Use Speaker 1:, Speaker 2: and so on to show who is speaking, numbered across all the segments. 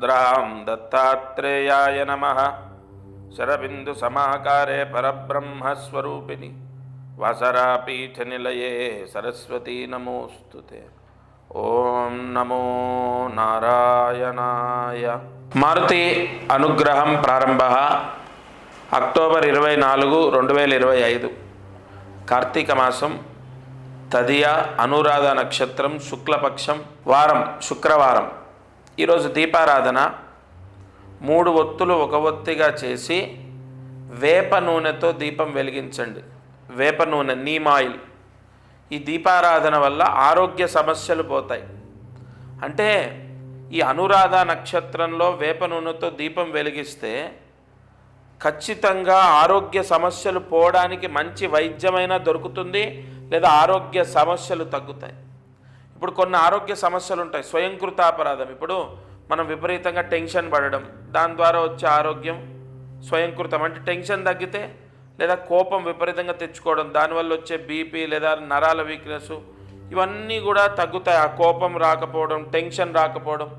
Speaker 1: द्रां दत्तात्रेयाय नमः शरबिन्दुसमाकारे परब्रह्मस्वरूपिणि वासरापीठनिलये सरस्वती नमोऽस्तु ते ఓం నమో నారాయణాయ మారుతి అనుగ్రహం ప్రారంభ అక్టోబర్ ఇరవై నాలుగు రెండు వేల ఇరవై ఐదు కార్తీక మాసం తదియ అనురాధ నక్షత్రం శుక్లపక్షం వారం శుక్రవారం ఈరోజు దీపారాధన మూడు ఒత్తులు ఒక ఒత్తిగా చేసి వేప నూనెతో దీపం వెలిగించండి. వేప నూనె నీమ్ ఆయిల్. ఈ దీపారాధన వల్ల ఆరోగ్య సమస్యలు పోతాయి. అంటే ఈ అనురాధ నక్షత్రంలో వేప నూనెతో దీపం వెలిగిస్తే ఖచ్చితంగా ఆరోగ్య సమస్యలు పోవడానికి మంచి వైద్యమైనా దొరుకుతుంది లేదా ఆరోగ్య సమస్యలు తగ్గుతాయి. ఇప్పుడు కొన్ని ఆరోగ్య సమస్యలు ఉంటాయి స్వయంకృత అపరాధం. ఇప్పుడు మనం విపరీతంగా టెన్షన్ పడడం దాని ద్వారా వచ్చే ఆరోగ్యం స్వయంకృతం. అంటే టెన్షన్ తగ్గితే లేదా కోపం విపరీతంగా తెచ్చుకోవడం దానివల్ల వచ్చే బీపీ లేదా నరాల వీక్నెస్ ఇవన్నీ కూడా తగ్గుతాయి. ఆ కోపం రాకపోవడం టెన్షన్ రాకపోవడం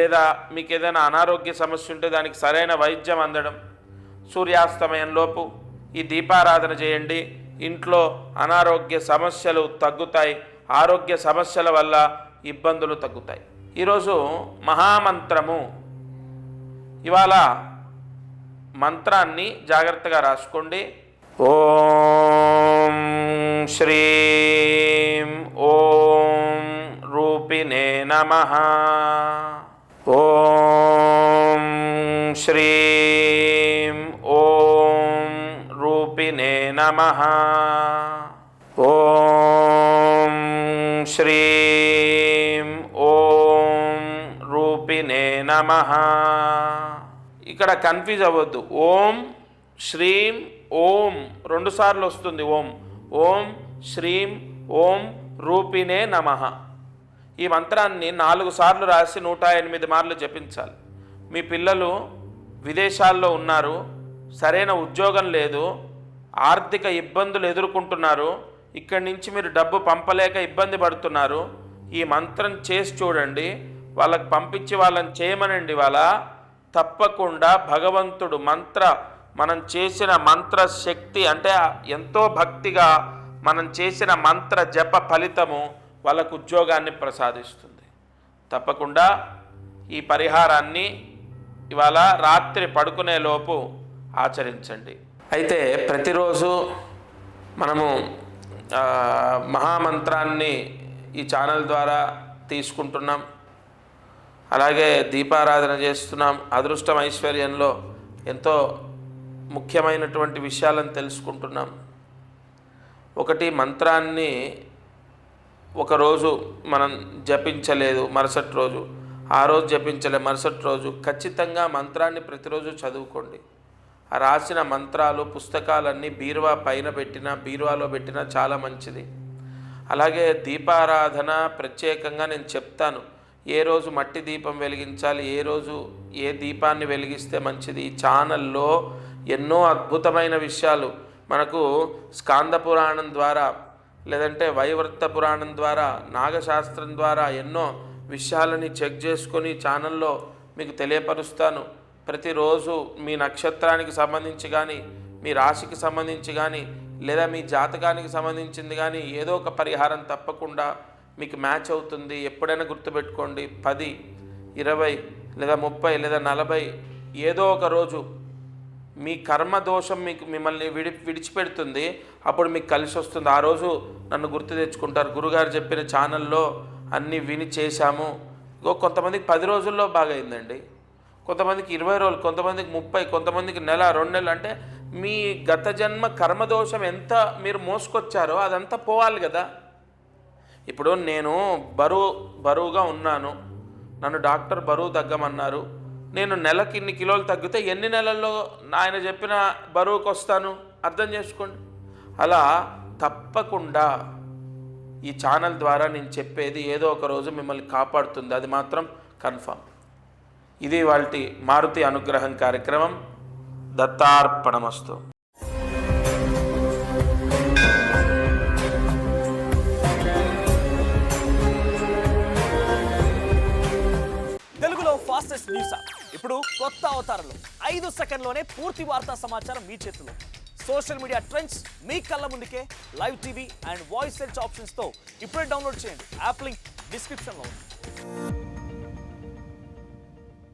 Speaker 1: లేదా మీకు ఏదైనా అనారోగ్య సమస్య ఉంటే దానికి సరైన వైద్యం అందడం సూర్యాస్తమయంలోపు ఈ దీపారాధన చేయండి. ఇంట్లో అనారోగ్య సమస్యలు తగ్గుతాయి. ఆరోగ్య సమస్యల వల్ల ఇబ్బందులు తగ్గుతాయి. ఈరోజు మహామంత్రము. ఇవాళ మంత్రాన్ని జాగ్రత్తగా రాసుకోండి. ఓం శ్రీం ఓం రూపిణే నమ. ఓం శ్రీం ఓం రూపిణే నమ. ఓం శ్రీం ఓం రూపిణే నమ. ఇక్కడ కన్ఫ్యూజ్ అవ్వద్దు. ఓం శ్రీం ఓం. రెండుసార్లు వస్తుంది ఓం. ఓం శ్రీం ఓం రూపిణే నమ. ఈ మంత్రాన్ని నాలుగు సార్లు రాసి నూట ఎనిమిది మార్లు జపించాలి. మీ పిల్లలు విదేశాల్లో ఉన్నారు సరైన ఉద్యోగం లేదు ఆర్థిక ఇబ్బందులు ఎదుర్కొంటున్నారు ఇక్కడి నుంచి మీరు డబ్బు పంపలేక ఇబ్బంది పడుతున్నారు. ఈ మంత్రం చేసి చూడండి. వాళ్ళకి పంపించి వాళ్ళని చేయమనండి వాళ్ళ. తప్పకుండా భగవంతుడు మంత్ర మనం చేసిన మంత్ర శక్తి అంటే ఎంతో భక్తిగా మనం చేసిన మంత్ర జప ఫలితము వాళ్ళకు ఉద్యోగాన్ని ప్రసాదిస్తుంది. తప్పకుండా ఈ పరిహారాన్ని ఇవాళ రాత్రి పడుకునేలోపు ఆచరించండి. అయితే ప్రతిరోజు మనము మహామంత్రాన్ని ఈ ఛానల్ ద్వారా తీసుకుంటున్నాం. అలాగే దీపారాధన చేస్తున్నాం. అదృష్టం ఐశ్వర్యంలో ఎంతో ముఖ్యమైనటువంటి విషయాలను తెలుసుకుంటున్నాం. ఒకటి మంత్రాన్ని ఒకరోజు మనం జపించలేదు మరుసటి రోజు. ఆ రోజు జపించలే మరుసటి రోజు. ఖచ్చితంగా మంత్రాన్ని ప్రతిరోజు చదువుకోండి. రాసిన మంత్రాలు పుస్తకాలన్నీ బీరువా పైన పెట్టినా బీరువాలో పెట్టినా చాలా మంచిది. అలాగే దీపారాధన ప్రత్యేకంగా నేను చెప్తాను. ఏ రోజు మట్టి దీపం వెలిగించాలి ఏ రోజు ఏ దీపాన్ని వెలిగిస్తే మంచిది? ఈ ఛానల్లో ఎన్నో అద్భుతమైన విషయాలు. మనకు స్కాంద పురాణం ద్వారా లేదంటే వైవర్త పురాణం ద్వారా నాగశాస్త్రం ద్వారా ఎన్నో విషయాలని చెక్ చేసుకొని ఛానల్లో మీకు తెలియపరుస్తాను. ప్రతిరోజు మీ నక్షత్రానికి సంబంధించి కానీ మీ రాశికి సంబంధించి కానీ లేదా మీ జాతకానికి సంబంధించింది కానీ ఏదో ఒక పరిహారం తప్పకుండా మీకు మ్యాచ్ అవుతుంది. ఎప్పుడైనా గుర్తుపెట్టుకోండి. పది ఇరవై లేదా ముప్పై లేదా నలభై ఏదో ఒక రోజు మీ కర్మ దోషం మీకు మిమ్మల్ని విడి విడిచిపెడుతుంది. అప్పుడు మీకు కలిసి వస్తుంది. ఆ రోజు నన్ను గుర్తు తెచ్చుకుంటారు. గురుగారు చెప్పిన ఛానల్లో అన్నీ విని చేశాము. ఇగో కొంతమందికి పది రోజుల్లో బాగా అయిందండి కొంతమందికి ఇరవై రోజులు కొంతమందికి ముప్పై కొంతమందికి నెల రెండు నెలలు అంటే మీ గత జన్మ కర్మదోషం ఎంత మీరు మోసుకొచ్చారో అదంతా పోవాలి కదా. ఇప్పుడు నేను బరువు బరువుగా ఉన్నాను. నన్ను డాక్టర్ బరువు తగ్గమన్నారు. నేను నెలకి ఇన్ని కిలోలు తగ్గితే ఎన్ని నెలల్లో ఆయన చెప్పిన బరువుకు వస్తాను? అర్థం చేసుకోండి. అలా తప్పకుండా ఈ ఛానల్ ద్వారా నేను చెప్పేది ఏదో ఒక రోజు మిమ్మల్ని కాపాడుతుంది. అది మాత్రం కన్ఫామ్. ఇది వాళ్ళ మారుతి అనుగ్రహం కార్యక్రమం దత్తార్పణమస్తు.
Speaker 2: తెలుగులో ఫాస్టెస్ట్ న్యూస్ ఇప్పుడు కొత్త అవతారంలో. ఐదు సెకండ్లోనే పూర్తి వార్తా సమాచారం మీ చేతిలో. సోషల్ మీడియా ట్రెండ్స్ మీ కళ్ళ ముందుకే live TV and voice search ఆప్షన్స్తో ఇప్పుడే డౌన్లోడ్ చేయండి. యాప్ లింక్ డిస్క్రిప్షన్లో ఉంది.